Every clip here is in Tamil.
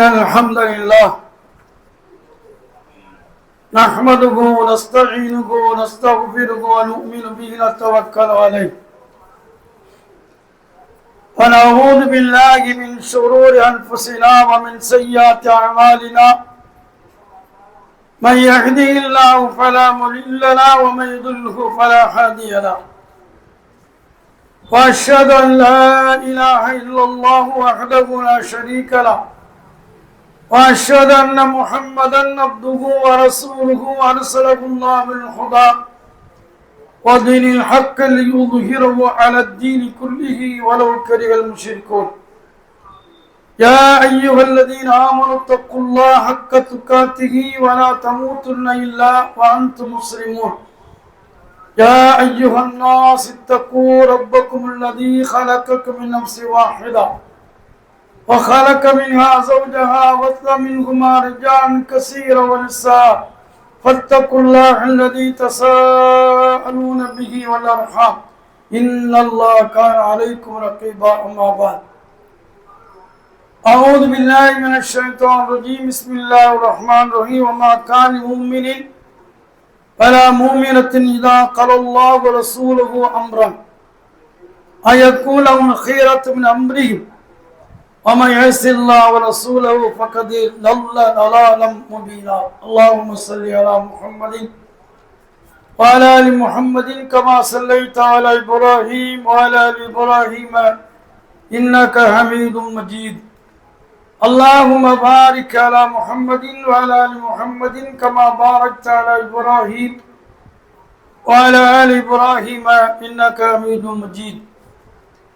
إن الحمد لله نحمده ونستعينه ونستغفره ونؤمن به نتوكل عليه. ونعوذ بالله من شرور أنفسنا ومن سيئات أعمالنا. من يهده الله فلا مضل له ومن يضلله فلا هادي له. وأشهد أن لا إله إلا الله وحده لا شريك له. وأشهد أن محمدا عبده ورسوله ارسله الله بالهدى ودين الحق ليظهره على الدين كله ولو كره المشركون. يا أيها الذين آمنوا اتقوا الله حق تقاته ولا تموتن إلا وأنتم مسلمون. يا أيها الناس اتقوا ربكم الذي خلقكم من نفس واحدة. وخلق منها زوجها وث منهما رجالا كثيرا ونساء. فاتقوا الله الذي تساءلون به والأرحام. إن الله كان عليكم رقيبا أما بعد. أعوذ بالله من الشيطان الرجيم. بسم الله الرحمن الرحيم. وما كان مؤمن فلا مؤمنة إذا قال الله ورسوله أمرا أن يكون لهم خيرة من أمرهم. ومن يعص الله ورسوله فقد ضل ضلالا مبينا اللهم صل على محمد وعلى آل محمد كما صليت على إبراهيم وعلى آل إبراهيم إنك حميد مجيد اللهم بارك على محمد وعلى ال محمد كما باركت على ابراهيم وعلى ال ابراهيم انك حميد مجيد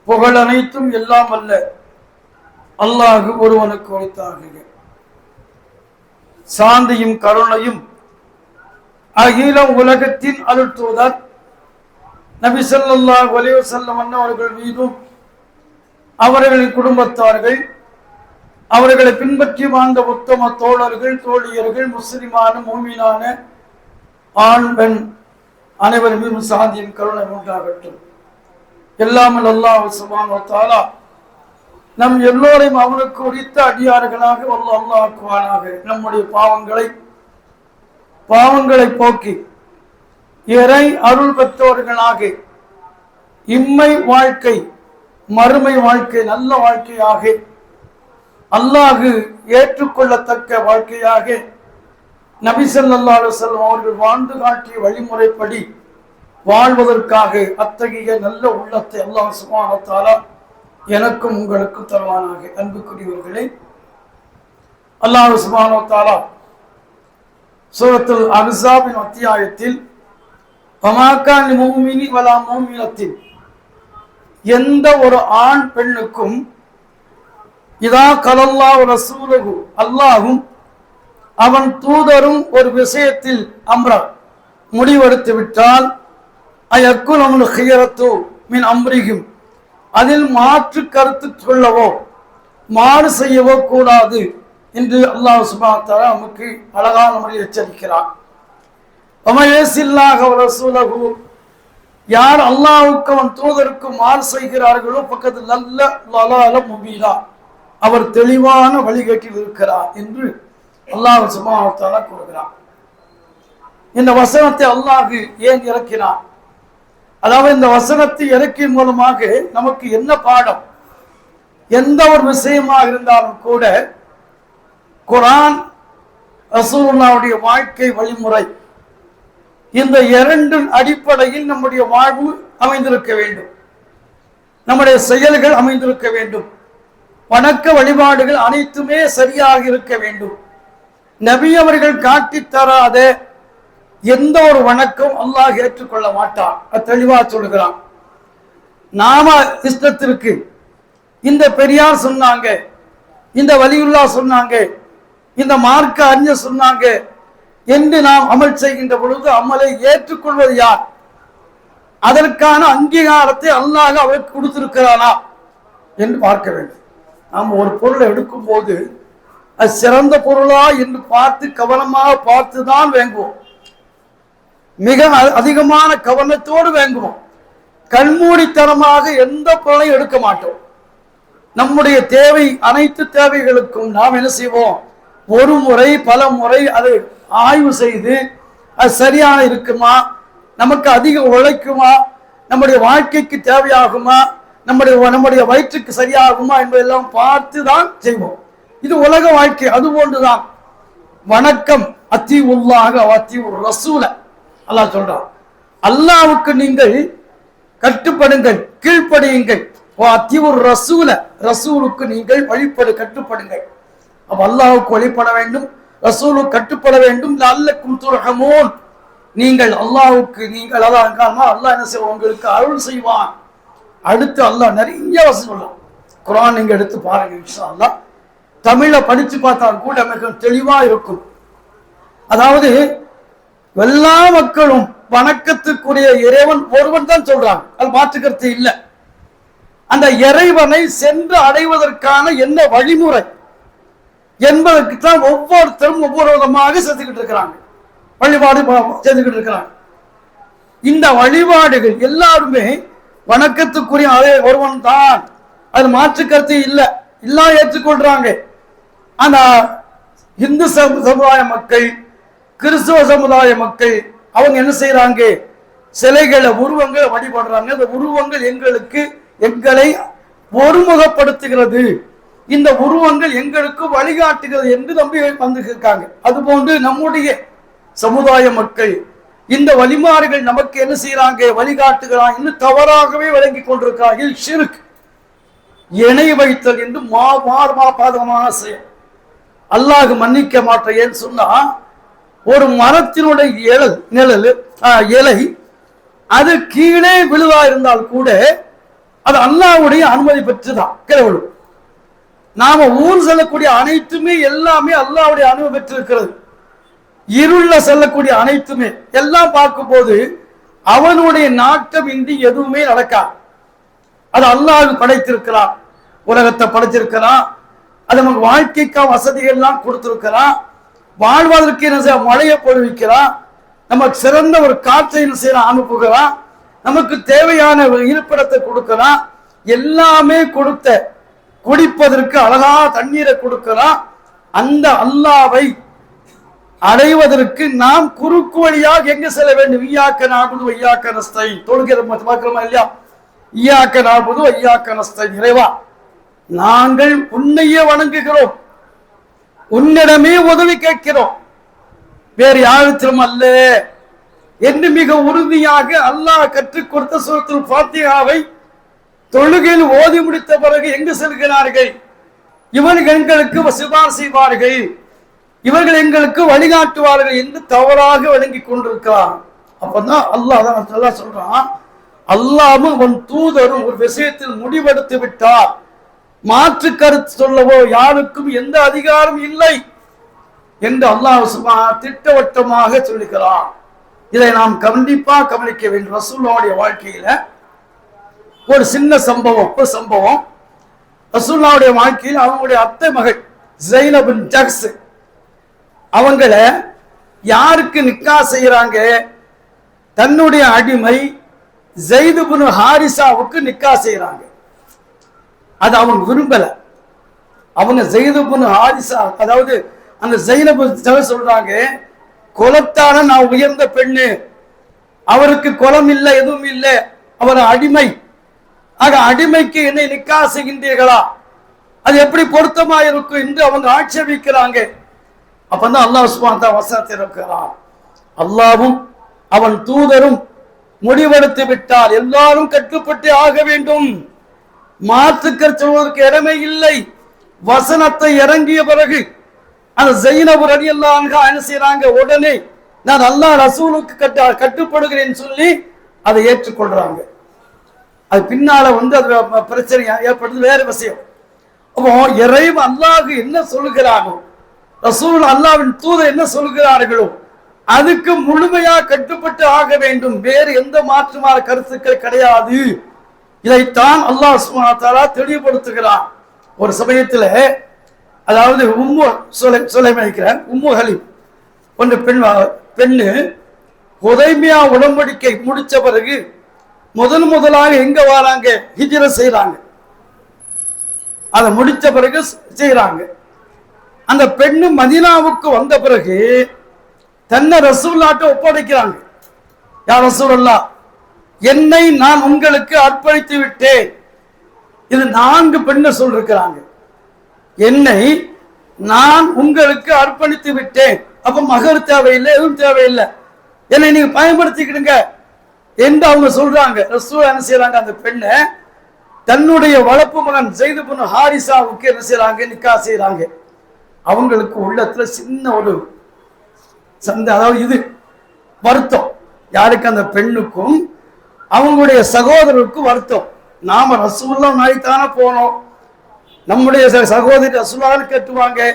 புகழ் அனைத்தும் எல்லாம் அல்ல அல்லாஹ் ஒருவனுக்கு உரைத்தாக சாந்தியும் கருணையும் அகில உலகத்தின் அருள்தூதர் நபி சொல்லா அலைஹி வஸல்லம் அவர்கள் மீதும் அவர்களின் குடும்பத்தார்கள் அவர்களை பின்பற்றி வாழ்ந்த உத்தம தோழர்கள் தோழியர்கள் முஸ்லிமான மூமினான ஆண் பெண் அனைவரும் சாந்தியும் சாந்தியின் கருணை உண்டாகட்டும். எல்லாமல் அல்லாஹ் சுபான் தாலா நம் எல்லோரையும் அவனுக்கு உரித்த அடியார்களாக வல்ல அல்லாக்குவானாக நம்முடைய பாவங்களை பாவங்களை போக்கி இறை அருள் பெற்றவர்களாக இம்மை வாழ்க்கை மறுமை வாழ்க்கை நல்ல வாழ்க்கையாக அல்லாஹு ஏற்றுக்கொள்ளத்தக்க வாழ்க்கையாக நபி செல்வம் அவர்கள் வாழ்ந்து காட்டிய வழிமுறைப்படி வாழ்வதற்காக அத்தகைய நல்ல உள்ளத்தை அல்லாஹ் சுமானத்தாலா எனக்கும் உங்களுக்கும் தருவானாக. அன்புக்குரியவர்களே அல்லாஹ் சுபானோ தாலா தஆலா சூரத்துல் அஹ்ஸாபின் அத்தியாயத்தில் வமாக்கான் முஃமினி வலா முஃமினத்தின் எந்த ஒரு ஆண் பெண்ணுக்கும் இதா கலல்லா ரசூலகு அல்லாஹும் அவன் தூதரும் ஒரு விஷயத்தில் அம்ரா முடிவெடுத்து விட்டால் அயக்குல் ஹியரத்து மின் அம்ரிகும் அதில் மாற்று கருத்து சொல்லவோ மாறு செய்யவோ கூடாது என்று அல்லாஹ் சுபாத்தாரா நமக்கு அழகான முறையில் எச்சரிக்கிறார் அமயேசில்லாக ரசூலகு யார் அல்லாவுக்கு அவன் தூதருக்கு மாறு செய்கிறார்களோ பக்கத்தில் நல்ல லலால முபீனா அவர் தெளிவான வழிகட்டில் இருக்கிறார் என்று அல்லாஹ் சுபாத்தாரா கூறுகிறார் இந்த வசனத்தை அல்லாஹு ஏன் இறக்கினார் அதாவது இந்த வசனத்தை இறக்கின் மூலமாக நமக்கு என்ன பாடம்? எந்த ஒரு விஷயமா இருந்தாலும் கூட குரான் ரசூல்லாவுடைய வாழ்க்கை வழிமுறை இந்த இரண்டின் அடிப்படையில் நம்முடைய வாழ்வு அமைந்திருக்க வேண்டும். நம்முடைய செயல்கள் அமைந்திருக்க வேண்டும். வணக்க வழிபாடுகள் அனைத்துமே சரியாக இருக்க வேண்டும். நபி அவர்கள் காட்டி தராத எந்த ஒரு வணக்கம் அல்லாஹ் ஏற்றுக்கொள்ள மாட்டான். அது தெளிவா சொல்லுகிறான். நாம இஷ்டத்திற்கு இந்த பெரியார் சொன்னாங்க இந்த வலியுல்லா சொன்னாங்க இந்த மார்க்க அறிஞர் சொன்னாங்க என்று நாம் அமல் செய்கின்ற பொழுது அமலை ஏற்றுக்கொள்வது யார்? அதற்கான அங்கீகாரத்தை அல்லாஹ் அவருக்கு கொடுத்திருக்கிறானா என்று பார்க்க வேண்டும். நாம் ஒரு பொருளை எடுக்கும் போது அது சிறந்த பொருளா என்று பார்த்து கவனமாக பார்த்து தான் வாங்குவோம். மிக அ- அதிகமான கவனத்தோடு வாங்குவோம் கண்மூடித்தனமாக எந்த பொருளையும் எடுக்க மாட்டோம். நம்முடைய தேவை அனைத்து தேவைகளுக்கும் நாம் என்ன செய்வோம்? ஒரு முறை பல முறை அதை ஆய்வு செய்து அது சரியான இருக்குமா? நமக்கு அதிகம் உழைக்குமா? நம்முடைய வாழ்க்கைக்கு தேவையாகுமா? நம்முடைய நம்முடைய வயிற்றுக்கு சரியாகுமா என்பதெல்லாம் பார்த்து தான் செய்வோம். இது உலக வாழ்க்கை அது போன்றுதான். வணக்கம். அத்தி உள்ளாக அத்தி ரசூலை அல்லாஹ் சொல்றான் அல்லாவுக்கு நீங்கள் கட்டுப்படுங்கள் கீழ்ப்படியுங்கள். ஓ அத்தி ரசூல ரசூலுக்கு நீங்கள் வழிபடு கட்டுப்படுங்கள். அப்ப அல்லாவுக்கு வழிபட வேண்டும் ரசூலுக்கு கட்டுப்பட வேண்டும். அல்லக்கும் துரகமோன் நீங்கள் அல்லாவுக்கு நீங்கள் அதான் அல்லாஹ் என்ன செய்வோம் உங்களுக்கு அருள் செய்வான். அடுத்து அல்லாஹ் நிறைய வசதி சொல்லலாம் குரான் நீங்க எடுத்து பாருங்க இன்ஷா தமிழை படித்து பார்த்தா கூட மிக தெளிவாக இருக்கும். அதாவது எல்லா மக்களும் வணக்கத்துக்குரிய இறைவன் ஒருவன் தான் சொல்றாங்க அது மாற்றுக்கருத்து இல்லை. அந்த இறைவனை சென்று அடைவதற்கான என்ன வழிமுறை? என்பதற்கு தான் ஒவ்வொருத்தரும் ஒவ்வொரு விதமாக செஞ்சுக்கிட்டு இருக்கிறாங்க. வழிபாடு செஞ்சுக்கிட்டு இருக்கிறாங்க. இந்த வழிபாடுகள் எல்லாருமே வணக்கத்துக்குரிய அதே ஒருவன் தான். அது மாற்று கருத்து இல்லை. எல்லாம் ஏற்றுக்கொள்றாங்க. ஆனா இந்து சமுதாய மக்கள் கிறிஸ்துவ சமுதாய மக்கள் அவங்க என்ன செய்யறாங்க சிலைகளை உருவங்களை வழிபடுறாங்க. அந்த உருவங்கள் எங்களுக்கு எங்களை ஒருமுகப்படுத்துகிறது. இந்த உருவங்கள் எங்களுக்கு வழிகாட்டுகிறது என்று நம்பி வந்து இருக்காங்க அதுபோன்று நம்முடைய சமுதாய மக்கள் இந்த வழிமாறுகள் நமக்கு என்ன செய்யறாங்க வழிகாட்டுகிறான் இன்னும் தவறாகவே விளங்கி கொண்டிருக்கிறார்கள். ஷிர்க் இணை வைத்தல் என்று மா மார்மா பாதகமான செயல் அல்லாஹ் மன்னிக்க மாட்டேன் சொன்னா ஒரு மரத்தினுடைய இழல் நிழல் இலை அது கீழே விழுவா இருந்தால் கூட அது அல்லாஹ்வுடைய அனுமதி பெற்றுதான் கீழே நாம ஊர் செல்லக்கூடிய அனைத்துமே எல்லாமே அல்லாவுடைய அனுமதி பெற்றிருக்கிறது. இருள செல்லக்கூடிய அனைத்துமே எல்லாம் பார்க்கும்போது அவனுடைய நாட்டம் இன்றி எதுவுமே நடக்காது. அது அல்லாஹ் படைத்திருக்கிறான் உலகத்தை படைத்திருக்கிறான் அது நமக்கு வாழ்க்கைக்கான வசதிகள்லாம் எல்லாம் கொடுத்திருக்கிறான் வாழ்வதற்கு என்ன செய்ய மழையை பொழிவிக்கிறான் நமக்கு சிறந்த ஒரு காற்றை என்ன செய்யறான் அனுப்புகிறான் நமக்கு தேவையான ஒரு இருப்பிடத்தை கொடுக்கிறான் எல்லாமே கொடுத்த குடிப்பதற்கு அழகா தண்ணீரை கொடுக்கிறான் அந்த அல்லாவை அடைவதற்கு நாம் குறுக்கு வழியாக எங்க செல்ல வேண்டும்? ஈயாக்க நாற்பது ஐயாக்க நஸ்தை. தொழுகிற பார்க்கிறோமா இல்லையா? ஈயாக்க நாற்பது ஐயாக்க நஸ்தை. இறைவா நாங்கள் உன்னையே வணங்குகிறோம். உன்னிடமே உதவி கேட்கிறோம். வேறு யாருத்திலும் அல்ல. என்று மிக உறுதியாக அல்லாஹ் கற்றுக் கொடுத்த சூரத்துல் பாத்தியாவை தொழுகையில் ஓதி முடித்த பிறகு எங்கு செல்கிறார்கள்? இவர்கள் எங்களுக்கு சிபார் செய்வார்கள். இவர்கள் எங்களுக்கு வழிகாட்டுவார்கள் என்று தவறாக வழங்கி கொண்டிருக்கிறார். அப்பதான் அல்லாஹ் தான் சொல்றான் அல்லாமல் அவன் தூதரும் ஒரு விஷயத்தில் முடிவெடுத்து விட்டார். மாற்று கருத்து சொல்லவோ யாருக்கும் எந்த அதிகாரம் இல்லை என்று அல்லாஹ் திட்டவட்டமாக சொல்லுகிறான் இதை நாம் கண்டிப்பா கவனிக்க வேண்டும். ரசூல்லாவுடைய வாழ்க்கையில ஒரு சின்ன சம்பவம் ஒரு சம்பவம். ரசூல்லாவுடைய வாழ்க்கையில் அவங்களுடைய அத்தை மகள் ஜைனபின் ஜக்ஸ் அவங்கள யாருக்கு நிக்கா செய்யறாங்க தன்னுடைய அடிமை ஜெயிதுபுனு ஹாரிசாவுக்கு நிக்கா செய்யறாங்க அது அவங்க விரும்பல. அவங்க ஜெயிதுபுனு ஹாரிசா அதாவது அந்த ஜெயினபு சொல்றாங்க குலத்தான நான் உயர்ந்த பெண்ணு. அவருக்கு குலம் இல்லை எதுவும் இல்லை. அவர் அடிமை. ஆக அடிமைக்கு என்னை நிக்கா செய்கின்றீர்களா அது எப்படி பொருத்தமா இருக்கும்? என்று அவங்க ஆட்சேபிக்கிறாங்க. அப்பதான் அல்லாஹ் சுபான் தான் வசனத்தை இருக்கிறான். அல்லாவும் அவன் தூதரும் முடிவெடுத்து விட்டால் எல்லாரும் கட்டுப்பட்டு ஆக வேண்டும். மாற்றுக்கர் சொல்வதற்கு இடமே இல்லை. வசனத்தை இறங்கிய பிறகு அந்த ஜெயினபு ரடி எல்லாம் என்ன செய்யறாங்க உடனே நான் அல்லாஹ் ரசூலுக்கு கட்ட கட்டுப்படுகிறேன்னு சொல்லி அதை ஏற்றுக்கொள்றாங்க. அது பின்னால வந்து அது பிரச்சனை ஏற்படுது வேற விஷயம். அப்போ இறைவன் அல்லாஹ் என்ன சொல்லுகிறானோ ரசூல் அல்லாவின் தூதர் என்ன சொல்கிறார்களோ அதுக்கு முழுமையா கட்டுப்பட்டு ஆக வேண்டும். வேறு எந்த மாற்றுமான கருத்துக்கள் கிடையாது. இதைத்தான் அல்லாஹ் சுமாத்தாரா தெளிவுபடுத்துகிறான். ஒரு சமயத்தில் அதாவது உம்மு சொலை சொலைமைக்கிறேன் உம்மு ஹலி ஒன்று பெண் பெண்ணு உதைமையா உடம்படிக்கை முடித்த பிறகு முதல் முதலாக எங்க வராங்க? ஹிஜிர செய்கிறாங்க அதை முடித்த பிறகு செய்கிறாங்க அந்த பெண்ணு மதினாவுக்கு வந்த பிறகு தன்னை ரசூல்லாட்ட ஒப்படைக்கிறாங்க. யார் ரசூலுல்லா என்னை நான் உங்களுக்கு அர்ப்பணித்து விட்டேன். இது நான்கு பெண்ணை சொல்லிருக்கிறாங்க. என்னை நான் உங்களுக்கு அர்ப்பணித்து விட்டேன். அப்ப மகர் தேவையில்லை எதுவும் தேவையில்லை. என்னை நீங்க பயன்படுத்திக்கிடுங்க என்று அவங்க சொல்றாங்க. ரசூல் என்ன செய்யறாங்க அந்த பெண்ணை தன்னுடைய வளர்ப்பு மகன் செய்து பொண்ணு ஹாரிசாவுக்கு என்ன செய்யறாங்க நிக்கா செய்யறாங்க அவங்களுக்கு உள்ளத்துல சின்ன ஒரு சந்த அதாவது இது வருத்தம். யாருக்கு? அந்த பெண்ணுக்கும் அவங்களுடைய சகோதரருக்கு வருத்தம். நாம ரசூல்லா நாய்த்தானே போனோம். நம்முடைய சகோதரி ரசூலான்னு கட்டுவாங்க.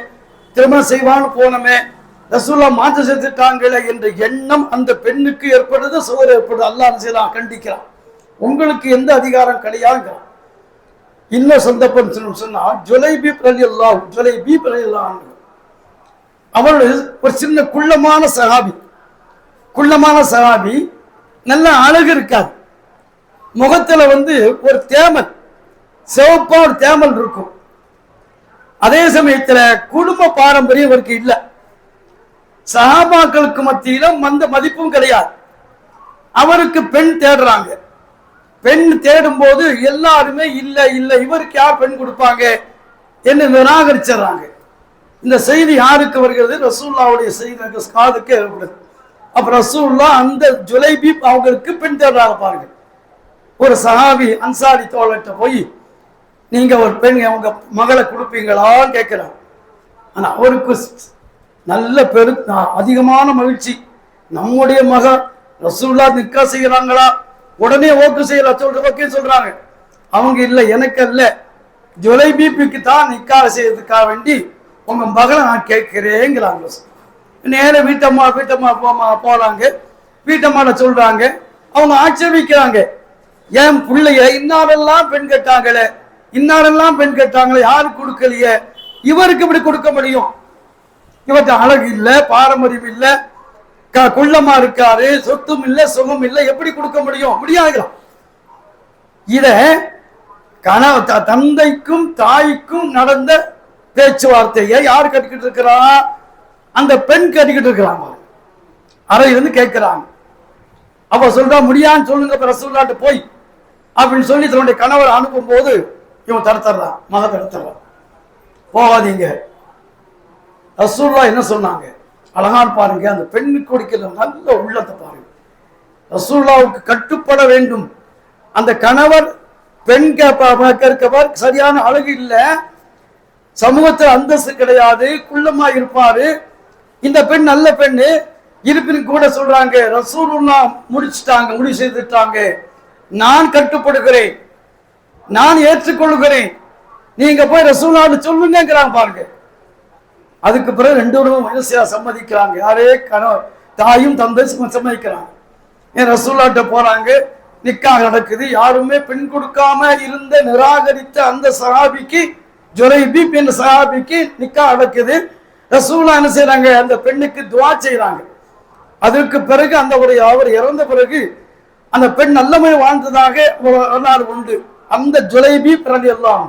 திருமணம் செய்வான்னு போனோமே. ரசூல்லா மாற்றம் செஞ்சுட்டாங்களே என்ற எண்ணம் அந்த பெண்ணுக்கு ஏற்படுது சகோதரர் ஏற்படுது. அல்லா செய்யலாம் கண்டிக்கிறான். உங்களுக்கு எந்த அதிகாரம் கிடையாதுங்கிறான். இன்னும் சந்தர்ப்பம் சொன்னா- ஜுலைபி பிரலியல்லா அல்லாஹ் ஜுலைபி பிரலி அவள் ஒரு சின்ன குள்ளமான சகாபி. குள்ளமான சகாபி நல்ல அழகு இருக்காது. முகத்துல வந்து ஒரு தேமல் சிவப்பா ஒரு தேமல் இருக்கும். அதே சமயத்துல குடும்ப பாரம்பரியம் இவருக்கு இல்லை. சகாபாக்களுக்கு மத்தியில மந்த மதிப்பும் கிடையாது. அவருக்கு பெண் தேடுறாங்க. பெண் தேடும் போது எல்லாருமே இல்லை இல்லை இவருக்கு யார் பெண் கொடுப்பாங்க என்று நிராகரிச்சிடுறாங்க. இந்த செய்தி யாருக்கு வருகிறது? ரசூல்லாவுடைய செய்தி காதுக்கு ஏற்படுது. அப்ப ரசூல்லா அந்த ஜுலைபி அவங்களுக்கு பெண் தேடுறாங்க பாருங்க. ஒரு சஹாபி அன்சாரி தோழர்கிட்ட போய் நீங்கள் ஒரு பெண் உங்க மகளை கொடுப்பீங்களான்னு கேட்குறாங்க ஆனால் அவருக்கு நல்ல பெரு அதிகமான மகிழ்ச்சி. நம்முடைய மக ரசூல்லா நிக்கா செய்கிறாங்களா உடனே ஓக்கு செய்யற சொல்ற ஓகே சொல்றாங்க. அவங்க இல்லை எனக்கு அல்ல. ஜுலைபீபிக்கு தான் நிக்கா செய்யறதுக்காக வேண்டி உங்க மகளை நான் கேட்கிறேங்கிறாங்க. நேரம் வீட்டம்மா வீட்டம்மா போமா போறாங்க. வீட்டம்மாட சொல்றாங்க. அவங்க ஆட்சேபிக்கிறாங்க. என் பிள்ளைய இன்னாரெல்லாம் பெண் கேட்டாங்களே? இன்னாரெல்லாம் பெண் கேட்டாங்களே? யாரு கொடுக்கலையே? இவருக்கு இப்படி கொடுக்க முடியும்? இவர்கிட்ட அழகு இல்ல பாரம்பரியம் இல்ல க- குள்ளமா இருக்காரு சொத்தும் இல்ல சுகம் இல்ல எப்படி கொடுக்க முடியும்? முடியாதுலாம் இத கணவ தந்தைக்கும் தாய்க்கும் நடந்த பேச்சுவார்த்தையை யார் கட்டிக்கிட்டு இருக்கிறா? அந்த பெண் கட்டிக்கிட்டு இருக்கிறாங்க அறையிலிருந்து கேட்கிறாங்க. அப்ப சொல்றா முடியான்னு சொல்லுங்க இப்ப போய் அப்படின்னு சொல்லி தன்னுடைய கணவர் அனுப்பும் போது இவன் தடுத்துறான் மக தடுத்துறான். போகாதீங்க. ரசூல்லா என்ன சொன்னாங்க? அழகான் பாருங்க அந்த பெண் கொடுக்கிற நல்ல உள்ளத்தை பாருங்க. ரசூல்லாவுக்கு கட்டுப்பட வேண்டும். அந்த கணவர் பெண் கேட்ப கேட்கவர் சரியான அழகு இல்லை. சமூகத்தில் அந்தஸ்து கிடையாது குள்ளமா இருப்பாரு. இந்த பெண் நல்ல பெண்ணு. இருப்பினும் கூட சொல்றாங்க ரசூலுல்லா முடிச்சிட்டாங்க முடிவு செய்துட்டாங்க. நான் கட்டுப்படுகிறேன். நான் ஏற்றுக்கொள்கிறேன். நீங்க போய் ரசூலான்னு சொல்லுங்கிறாங்க பாருங்க. அதுக்கு பிறகு ரெண்டு பேரும் மனுஷியா சம்மதிக்கிறாங்க. யாரே கணவர் தாயும் தந்தை சம்மதிக்கிறாங்க. ஏன் ரசூலாட்ட போறாங்க? நிக்கா நடக்குது. யாருமே பெண் கொடுக்காம இருந்த நிராகரித்த அந்த சஹாபிக்கு ஜொரைபி பெண் சஹாபிக்கு நிக்கா நடக்குது. ரசூலா என்ன செய்யறாங்க அந்த பெண்ணுக்கு துவா செய்யறாங்க அதற்கு பிறகு அந்த ஒரு அவர் இறந்த பிறகு அந்த பெண் நல்லமை வாழ்ந்ததாக ஒரு வரலாறு உண்டு. அந்த ஜுலைபி பிறகு எல்லாம்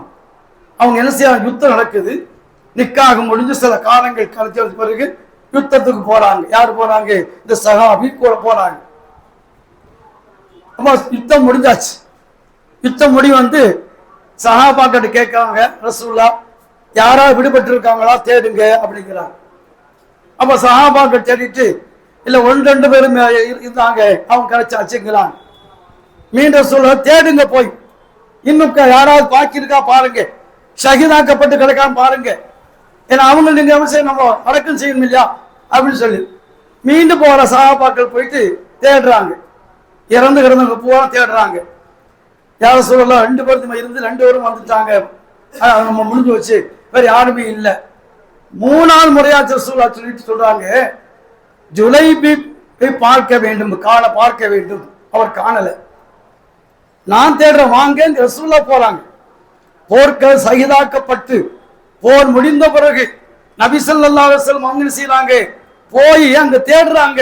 அவங்க என்ன செய்ய யுத்தம் நடக்குது. நிக்காக முடிஞ்சு சில காலங்கள் கழிச்ச பிறகு யுத்தத்துக்கு போறாங்க. யார் போறாங்க? இந்த சகாபி கூட போறாங்க. அப்போ யுத்தம் முடிஞ்சாச்சு. யுத்தம் முடி வந்து சகாபாக்கிட்ட கேட்கறாங்க ரசூல்லா யாரா விடுபட்டு இருக்காங்களா தேடுங்க அப்படிங்கிறாங்க. அப்ப சகாபாக்கிட்ட தேடிட்டு இல்ல ஒன்று ரெண்டு பேரும் இருந்தாங்க அவங்க கிடைச்சாச்சுங்கிறாங்க மீண்டும் சொல்ல தேடுங்க போய். இன்னும் யாராவது பாக்கி இருக்கா பாருங்க. ஷஹீதாக்கப்பட்டு கிடக்காம பாருங்க. ஏன்னா அவங்க நீங்க அவசியம் நம்ம அடக்கம் செய்யணும் இல்லையா? அப்படின்னு சொல்லி. மீண்டும் போற சகாபாக்கள் போயிட்டு தேடுறாங்க. இறந்து கிடந்தவங்க பூரா தேடுறாங்க. யாரும் சொல்லலாம் ரெண்டு பேரும் இருந்து ரெண்டு பேரும் வந்துட்டாங்க. நம்ம முடிஞ்சு வச்சு வேற யாருமே இல்லை. மூணாவது முறையாச்சு சூழலா சொல்லிட்டு சொல்றாங்க. ஜுலைபி பார்க்க வேண்டும் காண பார்க்க வேண்டும். அவர் காணலை. நான் தேடுறேன் வாங்க ரசூல்லா போறாங்க. போர்கள் சகிதாக்கப்பட்டு போர் முடிந்த பிறகு நபிசல்லா செல்வம் அலைஹி வஸல்லம் அவங்க போய் அங்க தேடுறாங்க.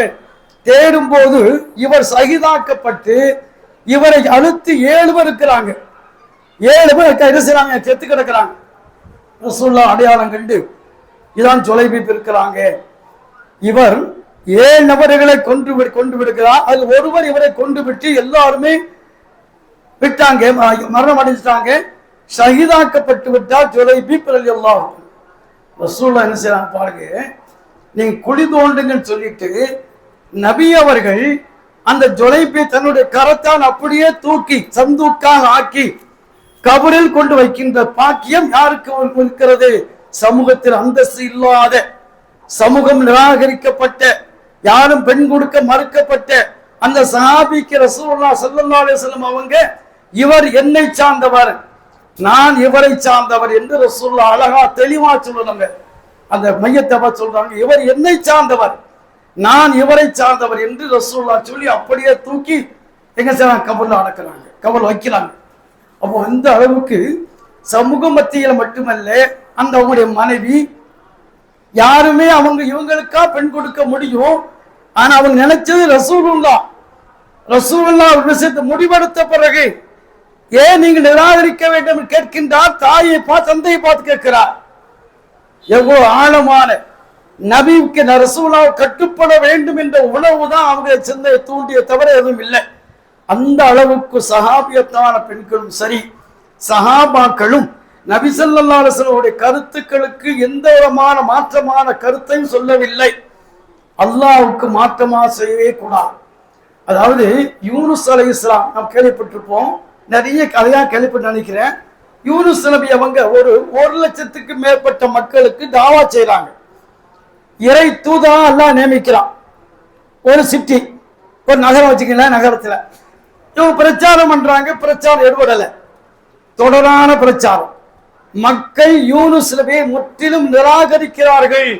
தேடும் போது இவர் சகிதாக்கப்பட்டு இவரை அழுத்து ஏழு பேர் இருக்கிறாங்க. ஏழு பேர் கைது செய்யறாங்க செத்து கிடக்குறாங்க. ரசூல்லா அடையாளம் கண்டு இதான் ஜுலைபீப் இருக்கிறாங்க இவர் ஏழு நபர்களை கொண்டு விடு- கொண்டு விடுகிறார் அது ஒருவர் இவரை கொண்டு விட்டு எல்லாருமே விட்டாங்க. மரணம் அடைஞ்சிட்டாங்க. ஷஹீதாக்கப்பட்டு விட்டால் ஜுலைபீப் எல்லாம் ரசூல்லா என்ன செய்றாங்க பாருங்க. நீங்க குழி தோண்டுங்கன்னு சொல்லிட்டு நபி அவர்கள் அந்த ஜொலைப்பை தன்னுடைய கரத்தான் அப்படியே தூக்கி சந்தூக்காக ஆக்கி கபரில் கொண்டு வைக்கின்ற பாக்கியம் யாருக்கு இருக்கிறது? சமூகத்தில் அந்தஸ்து இல்லாத சமூகம் நிராகரிக்கப்பட்ட யாரும் பெண் கொடுக்க மறுக்கப்பட்ட அந்த சஹாபிக்கு ரசூல்லா சல்லா அலிஸ்லம் அவங்க இவர் என்னை சார்ந்தவர் நான் இவரை சார்ந்தவர் என்று ரசூல்லா அழகா தெளிவா சொல்லுறாங்க அந்த மையத்தை சொல்றாங்க இவர் என்னை சார்ந்தவர் நான் இவரை சார்ந்தவர் என்று ரசூல்லா சொல்லி அப்படியே தூக்கி எங்க சார் கபர்ல அடக்குறாங்க கபர் வைக்கிறாங்க. அப்போ அந்த அளவுக்கு சமூக மத்தியில் மட்டுமல்ல அந்த அவங்களுடைய மனைவி யாருமே அவங்க இவங்களுக்கா பெண் கொடுக்க முடியும். ஆனா அவங்க நினைச்சது ரசூலுல்லா. ரசூலுல்லா ஒரு விஷயத்தை முடிவெடுத்த பிறகு ஏன் நீங்கள் நிராகரிக்க வேண்டும் என்று கேட்கின்றார்? தாயை பார்த்து தந்தையை பார்த்து கேட்கிறார். எவ்வளவு ஆழமான நபிக்கு ரசூலா கட்டுப்பட வேண்டும் என்ற உணவு தான் அவங்க சிந்தையை தூண்டிய தவிர எதுவும் இல்லை. அந்த அளவுக்கு சகாபியத்தான பெண்களும் சரி சகாபாக்களும் நபி கருத்துக்களுக்கு எந்த விதமான மாற்றமான கருத்தையும் சொல்லவில்லை. அல்லாவுக்கு மாற்றமா செய்யவே கூடாது. அதாவது யூனுஸ் அலை இஸ்லாம் நாம் கேள்விப்பட்டிருப்போம். நிறைய கதையா கேள்விப்பட்டு நினைக்கிறேன். யூனுஸ் நபி அவங்க ஒரு ஒரு லட்சத்துக்கு மேற்பட்ட மக்களுக்கு தாவா செய்கிறாங்க இறை தூதா அல்லாஹ் நியமிக்கிறான். ஒரு சிட்டி ஒரு நகரம் வச்சுக்கலாம் நகரத்துல. இவங்க பிரச்சாரம் பண்றாங்க பிரச்சாரம் ஏற்படலை தொடரான பிரச்சாரம். மக்கள் யூனுஸ் நபியை முற்றிலும் நிராகரிக்கிறார்கள்.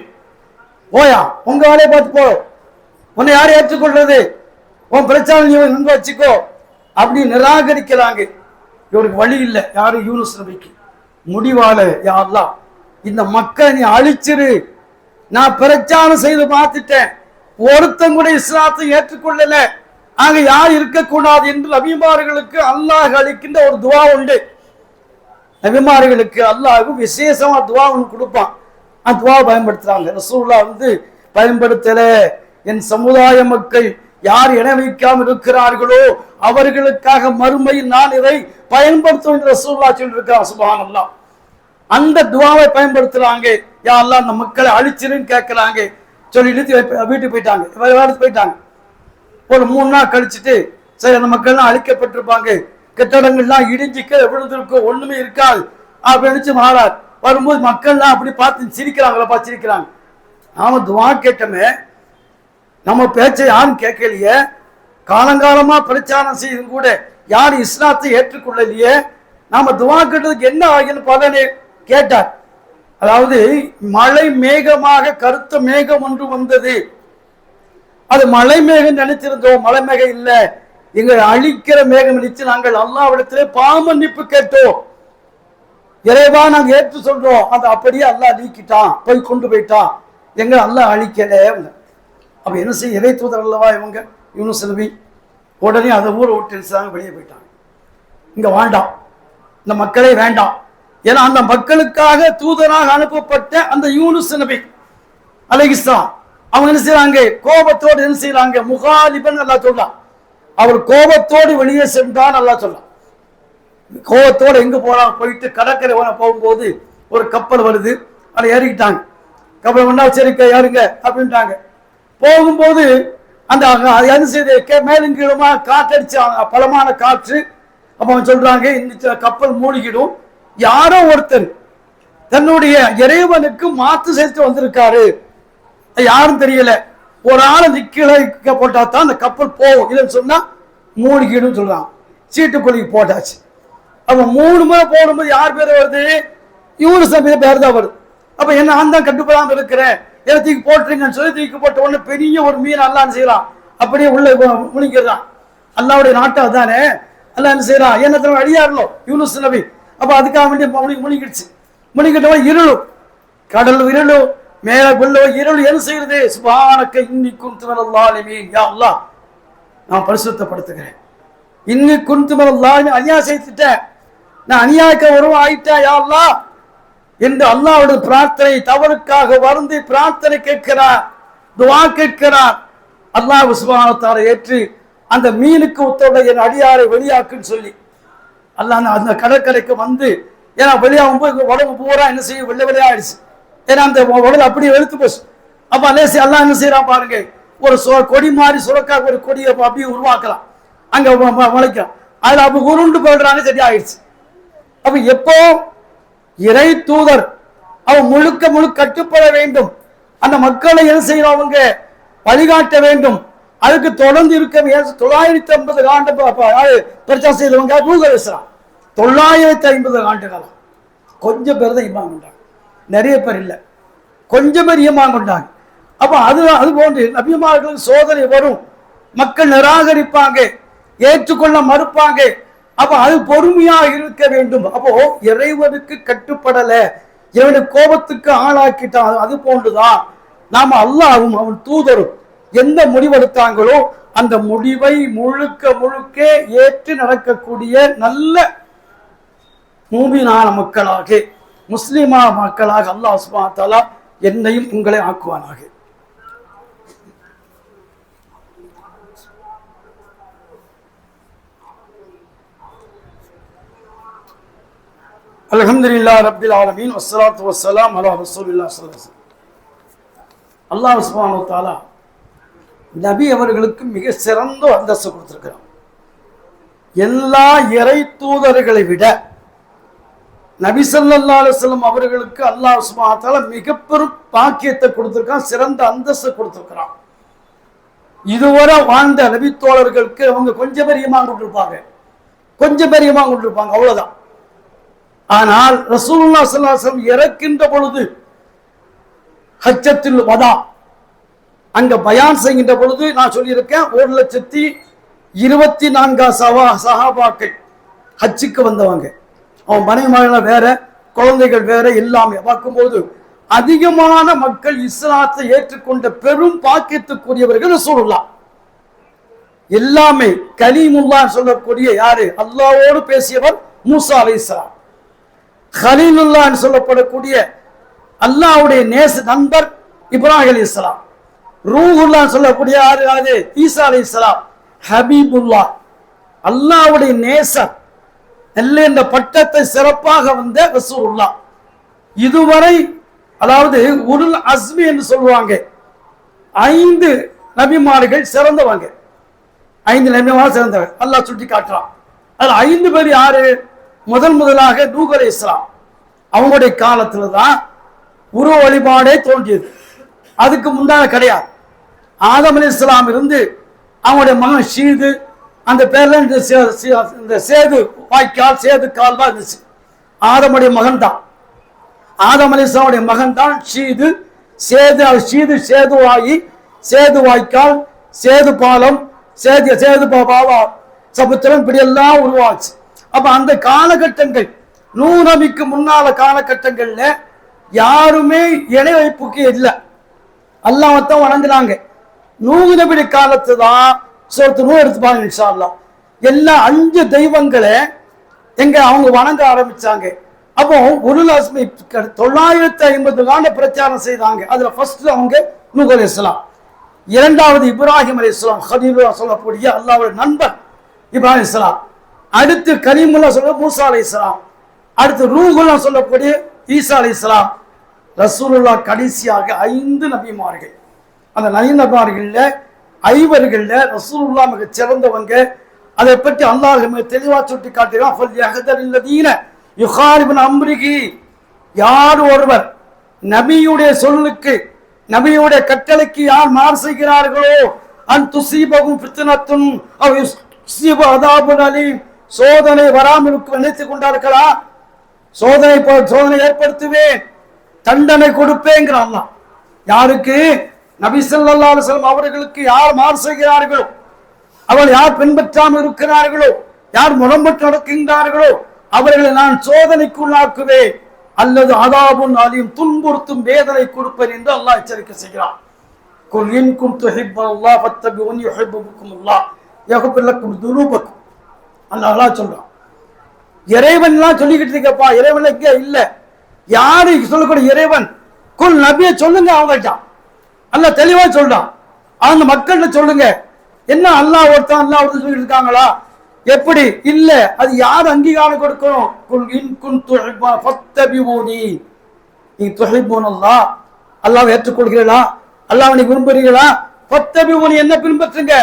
போயா உங்க வேலையை பார்த்து போ உன்னை யார் ஏற்றுக்கொள்றது? உன் பிரச்சாரம் நீ வச்சுக்கோ. அப்படி நிராகரிக்கிறாங்க. இவருக்கு வழி இல்லை. யாரும் யூனுஸ் நபிக்கு முடிவால யாரெல்லாம் இந்த மக்களை நீ அழிச்சிரு. நான் பிரச்சாரம் செய்து பார்த்துட்டேன். ஒருத்தன் கூட இஸ்லாத்தை ஏற்றுக்கொள்ளல. ஆக யார் இருக்கக்கூடாது என்று அபிமார்களுக்கு அல்லாஹ் அளிக்கின்ற ஒரு துவா உண்டு. நபிமார்களுக்கு அல்லாஹ் விசேஷமா துவா ஒன்று கொடுப்பான். அந்த துவா பயன்படுத்துறாங்க. ரசூல்லா வந்து பயன்படுத்தல. என் சமுதாய மக்கள் யார் இணை வைக்காமல் இருக்கிறார்களோ அவர்களுக்காக மறுமையில் நான் இதை பயன்படுத்தும் என்று ரசூல்லா சொல்லியிருக்கிறான் சுபான் அல்லா அந்த துவாவை பயன்படுத்துறாங்க. யா அல்லாஹ் அந்த மக்களை அழிச்சிருன்னு கேட்கறாங்க சொல்லி இழுத்து வீட்டுக்கு போயிட்டாங்க. வேறு போயிட்டாங்க. ஒரு மூணு நாள் கழிச்சுட்டு சரி அந்த மக்கள்லாம் அழிக்கப்பட்டிருப்பாங்க. கட்டடங்கள்லாம் இடிஞ்சு விழுந்திருக்கும் ஒண்ணுமே இருக்காது. அப்படின்னு மாறார் வரும்போது மக்கள்லாம் அப்படி பார்த்து சிரிக்கிறாங்களப்பா சிரிக்கிறாங்க நாம துவா கேட்டோமே நம்ம பேச்சை யாரும் கேட்கலையே? காலங்காலமா பிரச்சாரம் செய்தும் கூட யாரும் இஸ்லாத்தை ஏற்றுக்கொள்ளலையே? நாம துவா கேட்டதுக்கு என்ன ஆகின்னு பலனே கேட்டார். அதாவது மழை மேகமாக கருத்த மேகம் ஒன்று வந்தது. அது மலை மேகம் நினைச்சிருந்தோம் மலை மேகம் இல்லை. எங்களை அழிக்கிற மேகம் நினைச்சு நாங்கள் அல்லாவிடத்திலே பாமன்னிப்பு கேட்டோம். இறைவா நாங்க ஏற்று சொல்றோம். அது அப்படியே அல்லாஹ் நீக்கிட்டான் போய் கொண்டு போயிட்டான். எங்க அல்லாஹ் அழிக்கல அப்ப என்ன செய்ய இறை தூதர் அல்லவா இவங்க? யூனுஸ் செல்வி உடனே அதை ஊரை விட்டு நினைச்சாங்க வெளியே போயிட்டாங்க. இங்க வேண்டாம் இந்த மக்களே வேண்டாம். ஏன்னா அந்த மக்களுக்காக தூதராக அனுப்பப்பட்ட அந்த யூனுஸ் நபி அலகிஸ்லாம் அவங்க என்ன செய்யறாங்க கோபத்தோடு என்ன செய்யறாங்க முகாலிபன் நல்லா சொல்றான். அவர் கோபத்தோடு வெளியே சென்றான் நல்லா சொல்றான் கோபத்தோடு எங்க போறான் போயிட்டு கடற்கரை போகும்போது ஒரு கப்பல் வருது. அதை ஏறிக்கிட்டாங்க. கப்பல் ஒன்றா சரிக்கா ஏறுங்க அப்படின்ட்டாங்க. போகும்போது அந்த அங்க என்ன செய்து? மேலும் கீழமா காற்றடிச்சு பலமான காற்று. அப்ப அவன் சொல்றாங்க இந்த கப்பல் மூழ்கிடும். யாரோ ஒருத்தர் தன்னுடைய இறைவனுக்கு மாத்து சேர்த்து வந்திருக்காரு. அது யாரும் தெரியல. ஒரு ஆளை நிக்கல போட்டா தான் அந்த கப்பல் போகும். இல்லைன்னு சொன்னா மூழ்கிடும் சொல்றான். சீட்டுக்குழிக்கு போட்டாச்சு. அப்ப மூணு முறை போடும்போது யார் பேர் வருது? இவரு சமீத பேர் தான் வருது அப்ப என்ன நான் தான் இருக்கிறேன். என்ன தூக்கி போட்டுருங்கன்னு சொல்லி தூக்கி போட்ட உடனே பெரிய ஒரு மீன் அல்லான்னு செய்யலாம் அப்படியே உள்ள கு- முழுங்கிடுறான். அல்லாவுடைய நாட்டம் தானே அல்லாஹ் என்ன செய்யறான்? என்ன தடவை அடியாரலோ யூனுஸ் நபி. அப்ப அதுக்காக வேண்டிய முழி முழுங்கிடுச்சு. முழுங்கிட்டவன் இருளும். கடல் இருளும். மேல கொள்ள இருள் என்ன செய்யறது சுபானக்க இன்னி குந்துமல்லாலிமீன் யா அல்லா நான் பரிசுத்தப்படுத்துகிறேன். இன்னி குந்துமல்லாலிமீன் அநியாயம் செய்துட்டேன். நான் அநியாயக்க உருவம் ஆயிட்டேன் யா அல்லா என்று அல்லாஹ்வுடைய பிரார்த்தனை தவறுக்காக வருந்தி பிரார்த்தனை கேட்கிறார் துவா கேட்கிறார். அல்லாஹ் சுபானத்தாரை ஏற்று அந்த மீனுக்கு ஒத்தோட என் அடியாரை வெளியாக்குன்னு சொல்லி அல்லாஹ் அந்த- கடற்கரைக்கு வந்து ஏன்னா வெளியாகும் போது உடம்பு பூரா என்ன செய்யும்? வெள்ளை வெள்ளையாயிடுச்சு ஏன்னா அந்த உடல் அப்படியே வெளுத்து போச்சு. அப்ப லேசி எல்லாம் என்ன செய்யறான் பாருங்க. ஒரு சொ- கொடி மாதிரி சுரக்கா ஒரு கொடியை அப்ப அப்படியே உருவாக்கலாம். அங்க முளைக்கலாம். அதில் முளைக்கும் உருண்டு போயிடுறாங்க சரி ஆயிடுச்சு. அப்ப எப்போ? இறை தூதர் அவன் முழுக்க முழு கட்டுப்பட வேண்டும். அந்த மக்களை என்ன செய்யணும் அவங்க? வழிகாட்ட வேண்டும். அதுக்கு தொடர்ந்து இருக்க தொள்ளாயிரத்தி ஐம்பது ஆண்டு பிரச்சாரம் செய்தவங்க நூக தொள்ளாயிரத்தி ஐம்பது ஆண்டு காலம் கொஞ்சம் பேர் தான் இமாம் நிறைய பேர் இல்லை. கொஞ்சம் பேர் ஈமான் கொண்டாங்க. அப்போ அது அது போன்று நபிமார்களுக்கு சோதனை வரும். மக்கள் நிராகரிப்பாங்க. ஏற்றுக்கொள்ள மறுப்பாங்க. அப்போ அது பொறுமையாக இருக்க வேண்டும். அப்போ இறைவனுக்கு கட்டுப்படலை. இவனை கோபத்துக்கு ஆளாக்கிட்டான். அது போன்றுதான் நாம் அல்லாவும் அவன் தூதரும் எந்த முடிவெடுத்தாங்களோ அந்த முடிவை முழுக்க முழுக்க ஏற்று நடக்கக்கூடிய நல்ல மூமினான மக்களாக முஸ்லீமா மக்களாக அல்லாஹ் சுபாத்தாலா என்னையும் உங்களை ஆக்குவானாக. அல்ஹம்துலில்லாஹ் ரப்பில் ஆலமீன். வசலாத்து வசலாம் அலா ரசூலில்லாஹ் ஸல்லல்லாஹு அலைஹி வஸல்லம். அல்லாஹ் நபி அவர்களுக்கு மிக சிறந்த அந்தஸ்து கொடுத்திருக்கிறான். எல்லா இறை தூதர்களை விட நபி ஸல்லல்லாஹு அவர்களுக்கு அல்லாஹ் சுப்ஹானஹு மிக பெரும் பாக்கியத்தை கொடுத்துருக்கான் சிறந்த அந்தஸ்து கொடுத்துருக்கிறான். இதுவரை வாழ்ந்த நபித்தோழர்களுக்கு அவங்க கொஞ்சம் பெரியமாக கொண்டிருப்பாங்க கொஞ்சம் பெரியமாக கொண்டிருப்பாங்க அவ்வளவுதான். ஆனால் ரசூல்லா ஸல்லல்லாஹு இறக்கின்ற பொழுது ஹச்சத்தில் வதா அங்க பயான் செய்கின்ற பொழுது நான் சொல்லியிருக்கேன் ஒரு லட்சத்தி இருபத்தி நான்கா சவா சஹாபாக்கள் ஹச்சுக்கு வந்தவங்க. அவன் மனைவி வேற குழந்தைகள் வேற எல்லாமே. பார்க்கும்போது அதிகமான மக்கள் இஸ்லாத்தை ஏற்றுக்கொண்ட பெரும் பாக்கியத்துக்குரியவர்கள் சொல்லலாம் எல்லாமே கலீமுல்லா சொல்லக்கூடிய யாரு? அல்லாவோடு பேசியவர் மூசா அலைஹிஸ்ஸலாம் ஹலீலுல்லான்னு சொல்லப்படக்கூடிய அல்லாஹ்வுடைய நேச நண்பர் இப்ராஹிம் அலைஹிஸ்ஸலாம் ரூஹுல்லா சொல்லக்கூடிய யாரு? யாரு? ஈசா அலி இஸ்லாம் ஹபீபுல்லா அல்லாஹ்வுடைய நேசர். நல்ல இந்த பட்டத்தை சிறப்பாக வந்த ரசூலுல்லா. இதுவரை அதாவது உருள் அஸ்மி என்று சொல்லுவாங்க. ஐந்து நபிமார்கள் சிறந்தவங்க. ஐந்து நபிமார்கள் சிறந்தவர் அல்லாஹ் சுட்டி காட்டுறான். அதில் ஐந்து பேர் யாரு? முதன் முதலாக நூகர் இஸ்லாம் அவங்களுடைய காலத்தில் தான் உருவ வழிபாடே தோன்றியது. அதுக்கு முன்னால் கிடையாது. ஆதம் அலி இஸ்லாம் இருந்து அவங்களுடைய மகன் ஷீது அந்த பேர்ல இந்த சே- இந்த சேது வாய்க்கால் சேது கால்வா இருந்துச்சு. ஆதமுடைய மகன் தான் ஆதம் அலிஸ்லாமுடைய மகன் தான் ஷீது சேது அது ஷீது சேதுவாயி சேது வாய்க்கால் சேது பாலம் சேது சேது பா- சமுத்திரம் இப்படி எல்லாம் உருவாச்சு. அப்ப அந்த காலகட்டங்கள் நூறமிக்கு முன்னால காலகட்டங்கள்ல யாருமே இணை வைப்புக்கு இல்லை. அல்லாமத்தான் வணங்குனாங்க. நூறு நபிடி காலத்து தான் சோத்து எடுத்துப்பாங்க இன்ஷால்லாம் எல்லா அஞ்சு தெய்வங்களை எங்க அவங்க வணங்க ஆரம்பிச்சாங்க. அப்போ குருலாஸ்மி தொள்ளாயிரத்தி ஐம்பது ஆண்டு பிரச்சாரம் செய்தாங்க. அதுல ஃபர்ஸ்ட் அவங்க நூஹ் அலி இஸ்லாம் இரண்டாவது இப்ராஹிம் அலி இஸ்லாம் ஹலீலுல்லா சொல்லக்கூடிய அல்லாவுடைய நண்பர் இப்ராஹிம் இஸ்லாம் அடுத்து கரீமுல்லா சொல்ல மூசா அலி இஸ்லாம் அடுத்து ரூகுல்லா சொல்லக்கூடிய ஈசா அலி இஸ்லாம் ரசூலுல்லா கடைசியாக ஐந்து நபிமார்கள். அந்த நபிமார்களில் ஐவர்களில் ரசூலுல்லா மிக சிறந்தவங்க. அதை பற்றி அல்லாஹ் மிக தெளிவா சுட்டி காட்டுகிறான் "ஃபல் யஹ்தரில்லதீன அம்ரிகி யார் ஒருவர் நபியுடைய சொல்லுக்கு நபியுடைய கட்டளைக்கு யார் மாறு செய்கிறார்களோ அன் துசீபகும் பித்தனத்தும் அதாபுன் சோதனை வராமல் நினைத்துக் கொண்டார்களா? சோதனை சோதனை ஏற்படுத்துவேன். தண்டனை கொடுப்பேங்கிறான் யாருக்கு? நபி ஸல்லல்லாஹு அலைஹி அவர்களுக்கு யார் மாறு செய்கிறார்களோ அவள் யார் பின்பற்றாமல் இருக்கிறார்களோ யார் முரம்பட்டு நடக்கின்றார்களோ அவர்களை நான் சோதனைக்குள்ளாக்குவேன். அல்லது அதாபுன் அதையும் துன்புறுத்தும் வேதனை கொடுப்பேன் என்று அல்லாஹ் எச்சரிக்கை செய்கிறான். குல் இன் குன்து ஹிப்பல்லாஹ் ஃபத்தபிஉனி யுஹிப்புக்குமுல்லாஹ். யக்ஃபிர் லக்கும் துனூபக்கும். அல்லாஹ் அல்லாஹ் சொல்றான். இறைவன்லாம் சொல்லிக்கிட்டு இருக்கப்பா இறைவன் எங்கே? இல்ல. யாரு சொல்லக்கூடிய இறைவன்? குல் நபியை சொல்லுங்க அவங்கள்ட்ட. அல்லாஹ் தெளிவா சொல்றான். அந்த மக்கள்கிட்ட சொல்லுங்க. என்ன அல்லாஹ் ஒருத்தன் அல்லா ஒருத்தன் சொல்லிட்டு இருக்காங்களா? எப்படி? இல்ல அது யார் அங்கீகாரம் கொடுக்கணும் குல் இன் குன்து நீ துஹிப்பூன் அல்லாஹ் அல்லாஹ்வை ஏற்றுக்கொள்கிறீர்களா? அல்லாஹ்வை நீ விரும்புகிறீர்களா? ஃபத்தபிஊனி என்ன பின்பற்றுங்க?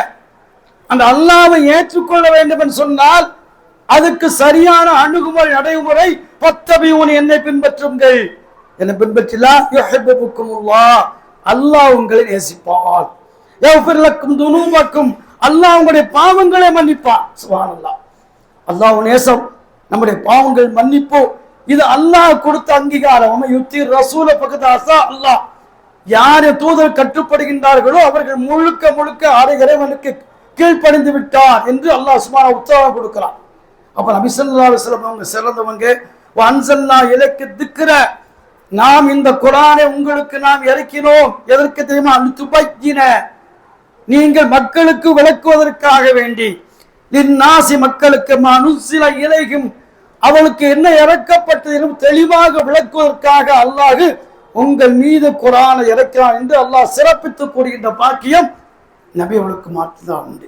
அந்த அல்லாவை ஏற்றுக்கொள்ள வேண்டும் என்று சொன்னால் அதுக்கு சரியான அணுகுமுறை நடைமுறை பத்தபியூன் என்னை பின்பற்றுங்கள். என்னை பின்பற்றிலா? யுஹிப்புக்குமுல்லாஹ் அல்லாஹ் உங்களை நேசிப்பான். எவ்விரலக்கும் லக்கும் அல்லாஹ் உங்களுடைய பாவங்களை மன்னிப்பான். சுப்ஹானல்லாஹ் அல்லாஹ் நேசம் நம்முடைய பாவங்கள் மன்னிப்போ இது அல்லாஹ் கொடுத்த அங்கீகாரம். யுத்தி ரசூல பக்கத்து அசா அல்லாஹ். யார் தூதர் கட்டுப்படுகின்றார்களோ அவர்கள் முழுக்க முழுக்க அரைகரைவனுக்கு கீழ்ப்படைந்து விட்டார் என்று அல்லாஹ் சுமான உத்தரவு கொடுக்கிறான். அப்ப நபிசல்லா ஸல்லல்லாஹு அவங்க சிறந்தவங்க. அன்சல்லா இலக்கு திக்கிற நாம் இந்த குரானை உங்களுக்கு நாம் இறக்கினோம். எதற்கு தெரியுமா? அனுத்துபையின நீங்கள் மக்களுக்கு விளக்குவதற்காக வேண்டி. இந்நாசி மக்களுக்கு மனுசில இலைகும் அவளுக்கு என்ன இறக்கப்பட்டது தெளிவாக விளக்குவதற்காக அல்லாஹு உங்கள் மீது குரானை இறக்கிறான் என்று அல்லாஹ் சிறப்பித்து கூறுகின்ற பாக்கியம் நபி அவளுக்கு மாற்றுதான் உண்டு.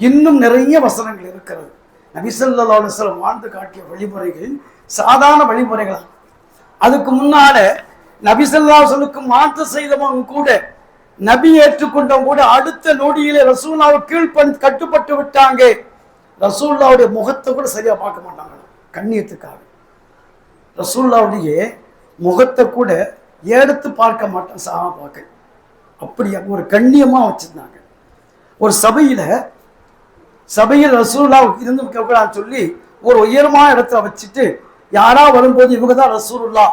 இன்னும் நிறைய வசனங்கள் இருக்கிறது. நபி ஸல்லல்லாஹு வாழ்ந்து காட்டிய வழிமுறைகள் சாதாரண வழிமுறைகளாக அதுக்கு முன்னால நபிசல்லா சொல்லுக்கு மாத்த மாற்று செய்தவங்க கூட நபி ஏற்றுக்கொண்டவங்க கூட அடுத்த நொடியிலே ரசூல்லாவை கீழ்ப்பணி கட்டுப்பட்டு விட்டாங்க. ரசூல்லாவுடைய முகத்தை கூட சரியா பார்க்க மாட்டாங்க. கண்ணியத்துக்காக. ரசூல்லாவுடைய முகத்தை கூட எடுத்து பார்க்க மாட்டேன் சா பார்க்க அப்படியா ஒரு கண்ணியமா வச்சிருந்தாங்க. ஒரு சபையில சபையில் ரசூல்லா இருந்து கூடாதுன்னு சொல்லி ஒரு உயரமான இடத்துல வச்சுட்டு யாரா வரும்போது இவங்க தான் ரசூருல்லா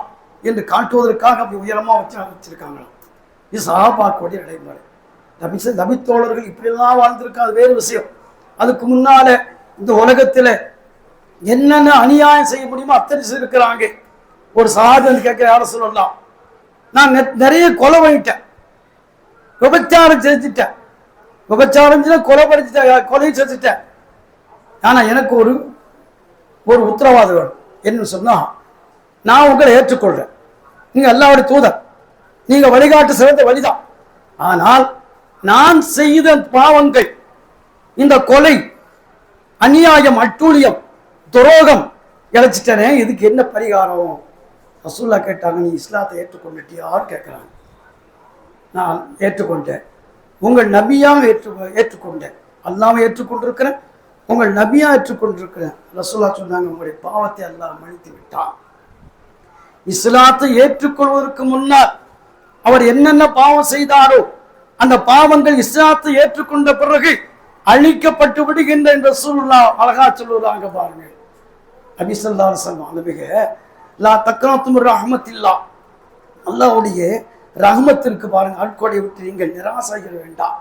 என்று காட்டுவதற்காக அப்படி உயரமாக வச்சு வச்சிருக்காங்களாம் இது சகாபாக்குடைய நடைமுறை நபி நபி தோழர்கள் இப்படியெல்லாம் வாழ்ந்திருக்கா அது வேறு விஷயம். அதுக்கு முன்னால இந்த உலகத்துல என்னென்ன அநியாயம் செய்ய முடியுமோ அத்தனை செய்திருக்கிறாங்க ஒரு சகாஜன் வந்து கேட்கிற யார சொல்லலாம் நான் நெ- நிறைய கொலை பண்ணிட்டேன். விபச்சாரம் செஞ்சுட்டேன். விபச்சாரம் கொலை படிச்சுட்டேன் கொலையும் செஞ்சுட்டேன். ஆனால் எனக்கு ஒரு ஒரு உத்தரவாதம் வேணும். என்ன சொன்னா நான் உங்களை ஏற்றுக்கொள்றேன். நீங்க அல்லாவுடைய தூதர். நீங்க வழிகாட்டு சிறந்த வழிதான். ஆனால் நான் செய்த பாவங்கள் இந்த கொலை அநியாயம் அட்டூழியம் துரோகம் இழைச்சிட்டனே இதுக்கு என்ன பரிகாரம்? ரசூல்லா கேட்டாங்க நீ இஸ்லாத்தை ஏற்றுக்கொண்டுட்டியான்னு கேட்குறாங்க. நான் ஏற்றுக்கொண்டேன். உங்கள் நபியாக ஏற்று ஏற்றுக்கொண்டேன். அல்லாமல் ஏற்றுக்கொண்டிருக்கிறேன். உங்கள் நபியா ஏற்றுக்கொண்டிருக்கிறேன் ரசூல்லா சொன்னாங்க உங்களுடைய பாவத்தை அல்லாஹ் மன்னித்து விட்டான். இஸ்லாத்தை ஏற்றுக்கொள்வதற்கு முன்னால் அவர் என்னென்ன பாவம் செய்தாரோ அந்த பாவங்கள் இஸ்லாத்தை ஏற்றுக்கொண்ட பிறகு அழிக்கப்பட்டு விடுகின்ற என்ற சூழ்நிலா அழகா சொல்லுவதாங்க பாருங்க. அபிசல்லா சொல்லுவாங்க மிக லா தக்கனத்தும் ரஹமத்தில்லா. அல்லாவுடைய ரஹமத்திற்கு பாருங்க அட்கொடை விட்டு நீங்கள் நிராசைகள் வேண்டாம்.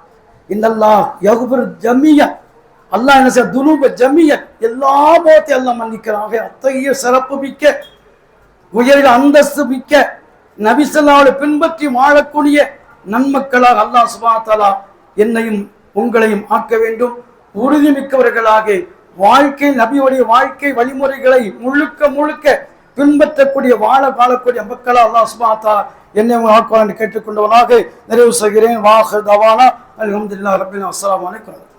இன்னல்லா யகுபர் ஜமியா அல்லாஹ் என்ன செய்ய துனூப ஜமியன் எல்லா போகத்தையும் எல்லாம் மன்னிக்கிறாங்க அத்தகைய சிறப்பு மிக்க உயரில் அந்தஸ்து மிக்க நபிசல்லாவோட பின்பற்றி வாழக்கூடிய நன்மக்களாக அல்லாஹ் சுபாத்தாலா என்னையும் உங்களையும் ஆக்க வேண்டும். உறுதிமிக்கவர்களாக வாழ்க்கை நபியுடைய வாழ்க்கை வழிமுறைகளை முழுக்க முழுக்க பின்பற்றக்கூடிய வாழ வாழக்கூடிய மக்களா அல்லாஹ் சுபாத்தாலா என்னை ஆக்குவான் என்று கேட்டுக்கொண்டவனாக நிறைவு செய்கிறேன். வாஹ் தவானா. அலமதுல்லா ரபின் அஸ்லாம் வலைக்கம்